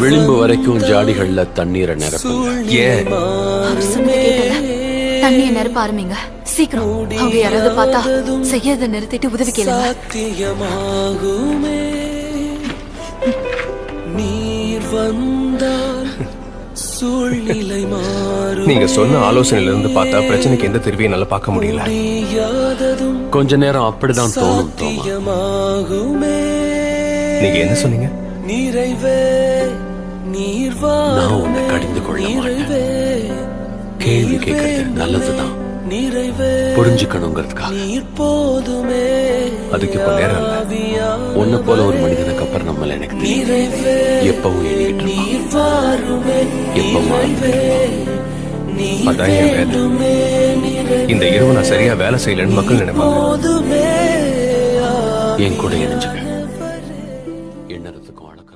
விளிம்பு வரைக்கும் ஜாடிகள்ல தண்ணீரை நிரப்புங்க. ஏன்? அவர் சொன்னது கேட்டல. தண்ணிய நிரப்ப ஆரம்பிங்க சீக்கிரம். அவங்க யாராவது பார்த்தா செய்யறத நிறுத்திட்டு உதவி கேளுங்க. சாத்தியமாகுமே. நீர் வந்தால் சூழ்நிலை மாறும். நீங்க சொன்ன ஆலோசனையில இருந்து பார்த்தா பிரச்சனைக்கு எந்த தீர்வையும் என்னால பார்க்க முடியல. முடியாததும் கொஞ்ச நேரம் அப்படிதான் தோணும் தோமா. சாத்தியமாகுமே. நீங்க என்ன சொன்னீங்க? நிறைவே நீர் நான் உன்னை கடிந்து கொள்ள மாட்டேன். கேள்வி கேட்கறது நல்லதுதான். நிறைவே புரிஞ்சுக்கணுங்கிறதுக்காக. நீர் போதுமே. அதுக்கு இப்ப நேரம் இல்ல. உன்னை போல ஒரு மனிதனுக்கு அப்புறம் நம்மள எனக்கு நிறைவே எப்பவும் எண்ணிக்கிட்டு நீர் வாருமே எப்பவும் அதான் என் வேலை இந்த இரவு நான் சரியா வேலை செய்யலன்னு மக்கள் நினைப்பாங்க. போதுமே என் கூட இணைஞ்சுக்க. எண்ணறதுக்கும் அளக்க